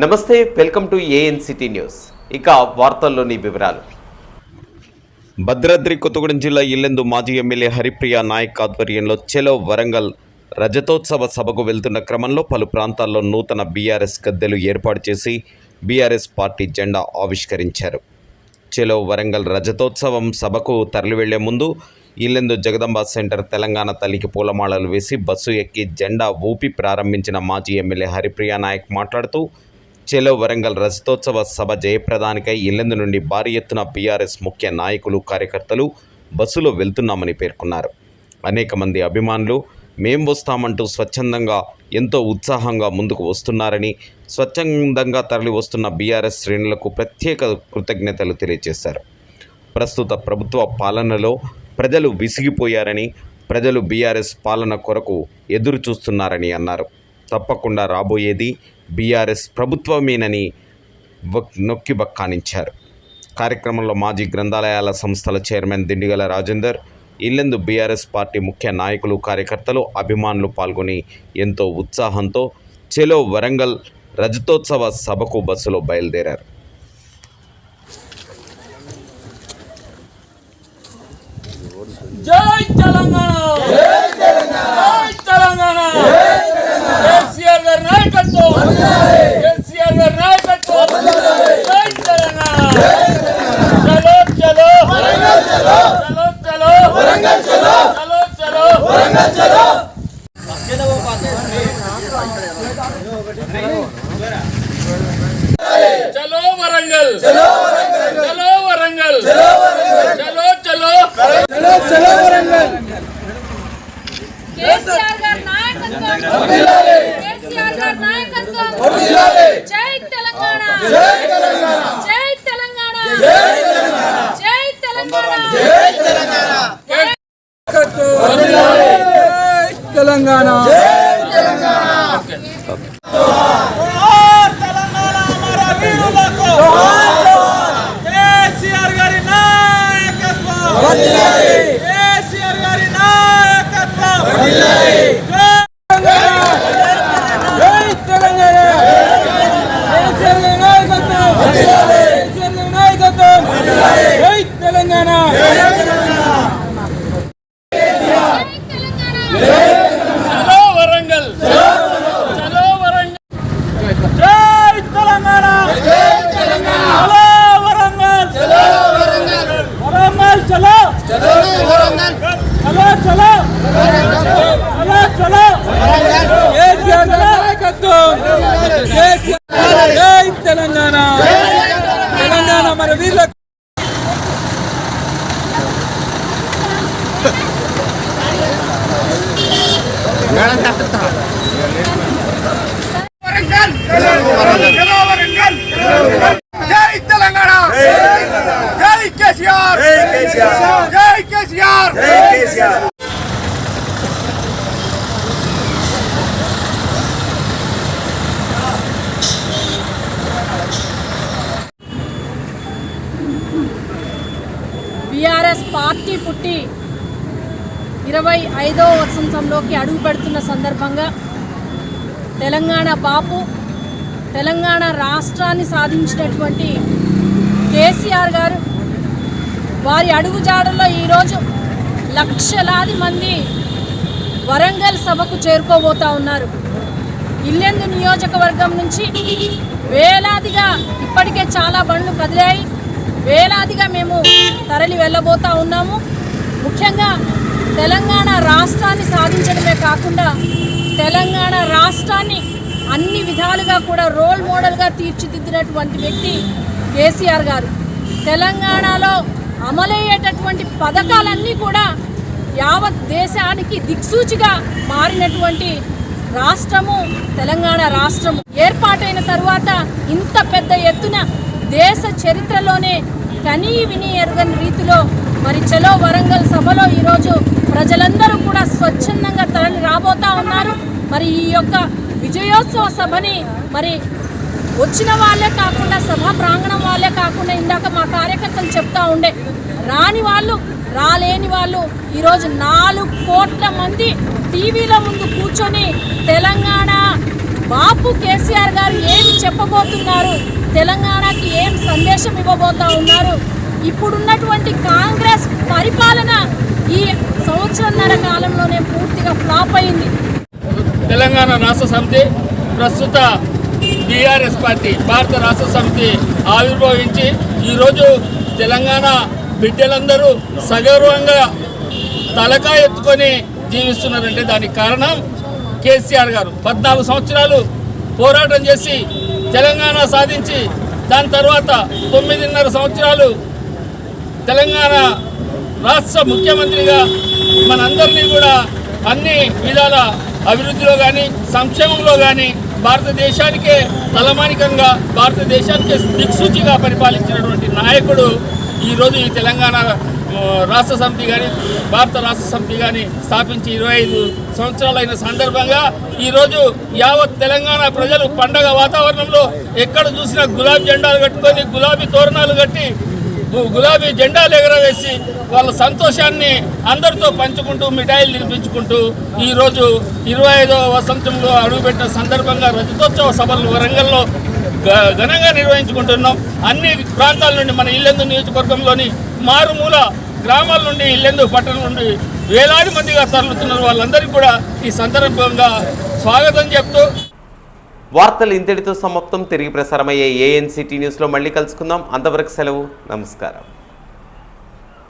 నమస్తే welcome to ANCT news. ఇక వార్తల్లోని వివరాలు. భద్రాద్రి కొత్తగూడెం జిల్లా ఇల్లెందు మాజీ ఎమ్మెల్యే హరిప్రియ నాయక్ ఆధ్వర్యంలో చెలో వరంగల్ రజతోత్సవ సభకు వెళ్తున్న క్రమంలో పలు ప్రాంతాల్లో నూతన బీఆర్ఎస్ గద్దెలు ఏర్పాటు చేసి బీఆర్ఎస్ పార్టీ జెండా ఆవిష్కరించారు. చెలో వరంగల్ రజతోత్సవం సభకు తరలివెళ్ళే ముందు ఇల్లెందు జగదంబ సెంటర్ తెలంగాణ తల్లికి పూలమాలలు వేసి బస్సు ఎక్కి జెండా ఊపి ప్రారంభించిన మాజీ ఎమ్మెల్యే హరిప్రియ నాయక్ మాట్లాడుతూ చెలో వరంగల్ రజతోత్సవ సభ జయప్రదానికై ఇల్లెందు నుండి భారీ ఎత్తున బీఆర్ఎస్ ముఖ్య నాయకులు కార్యకర్తలు బస్సులో వెళ్తున్నామని పేర్కొన్నారు. అనేక మంది అభిమానులు మేం వస్తామంటూ స్వచ్ఛందంగా ఎంతో ఉత్సాహంగా ముందుకు వస్తున్నారని స్వచ్ఛందంగా తరలి వస్తున్న బీఆర్ఎస్ శ్రేణులకు ప్రత్యేక కృతజ్ఞతలు తెలియజేశారు. ప్రస్తుత ప్రభుత్వ పాలనలో ప్రజలు విసిగిపోయారని ప్రజలు బీఆర్ఎస్ పాలన కొరకు ఎదురు చూస్తున్నారని అన్నారు. తప్పకుండా రాబోయేది బీఆర్ఎస్ ప్రభుత్వమేనని వక్- నొక్కి బక్కానించారు. కార్యక్రమంలో మాజీ గ్రంథాలయాల సంస్థల chairman Dindigala Rajender Yellandu BRS party ముఖ్య నాయకులు కార్యకర్తలు అభిమానులు పాల్గొని ఎంతో ఉత్సాహంతో చెలో వరంగల్ రజతోత్సవ సభకు బస్సులో బయలుదేరారు జై తెలంగాణ జై తెలంగాణ కేసీఆర్ గారి నాయకత్వం కేసీఆర్ గారి నాయకత్వం జై తెలంగాణ చలో చలో చలో చలో చలో చలో చలో వరంగల్. చలో వరంగల్. చలో చలో కేసీఆర్ గారి నాయకత్వం. కేసీఆర్ గారి నాయకత్వం. జై తెలంగాణ. జై తెలంగాణ. జై తెలంగాణ. జై తెలంగాణ. జై తెలంగాణ. తెలంగాణ. जोहार जोहार तेलंगाना हमारा वीर को जोहार తెలంగాణ తెలంగాణ మన వీళ్ళ జై తెలంగాణ జై కేసీఆర్ జై కేసీఆర్ బీఆర్ఎస్ పార్టీ పుట్టి ఇరవై ఐదో వసంతంలోకి అడుగు పెడుతున్న సందర్భంగా తెలంగాణ బాపు తెలంగాణ రాష్ట్రాన్ని సాధించినటువంటి కేసీఆర్ గారు వారి అడుగుజాడల్లో ఈరోజు లక్షలాది మంది వరంగల్ సభకు చేరుకోబోతా ఉన్నారు. ఇల్లెందు నియోజకవర్గం నుంచి వేలాదిగా ఇప్పటికే చాలా బండ్లు కదిలాయి. వేలాదిగా మేము తరలి వెళ్ళబోతా ఉన్నాము. ముఖ్యంగా తెలంగాణ రాష్ట్రాన్ని సాధించడమే కాకుండా తెలంగాణ రాష్ట్రాన్ని అన్ని విధాలుగా కూడా రోల్ మోడల్గా తీర్చిదిద్దినటువంటి వ్యక్తి కేసీఆర్ గారు. తెలంగాణలో అమలయ్యేటటువంటి పథకాలన్నీ కూడా యావత్ దేశానికి దిక్సూచిగా మారినటువంటి రాష్ట్రము తెలంగాణ రాష్ట్రము. ఏర్పాటైన తర్వాత ఇంత పెద్ద ఎత్తున దేశ చరిత్రలోనే కనీ విని ఎరుగని రీతిలో మరి చలో వరంగల్ సభలో ఈరోజు ప్రజలందరూ కూడా స్వచ్ఛందంగా తరలి రాబోతా ఉన్నారు. మరి ఈ యొక్క విజయోత్సవ సభని మరి వచ్చిన వాళ్ళే కాకుండా సభా ప్రాంగణం వాళ్ళే కాకుండా ఇందాక మా కార్యకర్తలు చెప్తా ఉండే రాని వాళ్ళు రాలేని వాళ్ళు ఈరోజు నాలుగు కోట్ల మంది టీవీల ముందు కూర్చొని తెలంగాణ బాపు కేసీఆర్ గారు ఏమి చెప్పబోతున్నారు? తెలంగాణకి ఏం సందేశం ఇవ్వబోతా ఉన్నారు? ఇప్పుడున్నటువంటి కాంగ్రెస్ పరిపాలన ఈ సంవత్సరంన్నర కాలంలోనే పూర్తిగా ఫ్లాప్ అయింది. తెలంగాణ రాష్ట్ర సమితి ప్రస్తుత బీఆర్ఎస్ పార్టీ భారత రాష్ట్ర సమితి ఆవిర్భవించి ఈరోజు తెలంగాణ బిడ్డలందరూ సగౌరవంగా తలకా ఎత్తుకొని జీవిస్తున్నారంటే దానికి కారణం కేసీఆర్ గారు. పద్నాలుగు సంవత్సరాలు పోరాటం చేసి తెలంగాణ సాధించి దాని తర్వాత తొమ్మిదిన్నర సంవత్సరాలు తెలంగాణ రాష్ట్ర ముఖ్యమంత్రిగా మనందరినీ కూడా అన్ని విధాల అభివృద్ధిలో కానీ సంక్షేమంలో కానీ భారతదేశానికే తలమానికంగా భారతదేశానికే దిక్సూచిగా పరిపాలించినటువంటి నాయకుడు ఈరోజు ఈ తెలంగాణ రాష్ట్ర సమితి కానీ భారత రాష్ట్ర సమితి కానీ స్థాపించి ఇరవై ఐదు సంవత్సరాలైన సందర్భంగా ఈరోజు యావత్ తెలంగాణ ప్రజలు పండగ వాతావరణంలో ఎక్కడ చూసినా గులాబీ జెండాలు కట్టుకొని గులాబీ తోరణాలు కట్టి గులాబీ జెండాలు ఎగరవేసి వాళ్ళ సంతోషాన్ని అందరితో పంచుకుంటూ మిఠాయిలు తినిపించుకుంటూ ఈరోజు ఇరవై ఐదవ వసంతంలో అడుగుపెట్టిన సందర్భంగా రజతోత్సవ సభలు వరంగల్లో ఘనంగా నిర్వహించుకుంటున్నాం. అన్ని ప్రాంతాల నుండి మన ఇల్లెందు నియోజకవర్గంలోని మారుమూల గ్రామాల నుండి ఇల్లెందు పట్టణం నుండి వేలాది మందిగా తరలుతున్నారు వాళ్ళందరికీ కూడా ఈ సందర్భంగా స్వాగతం చెప్తూ వార్తలు ఇంతటితో సమాప్తం. తిరిగి ప్రసారమయ్యే ఏఎన్సిటీ న్యూస్లో మళ్ళీ కలుసుకుందాం. అంతవరకు సెలవు. నమస్కారం.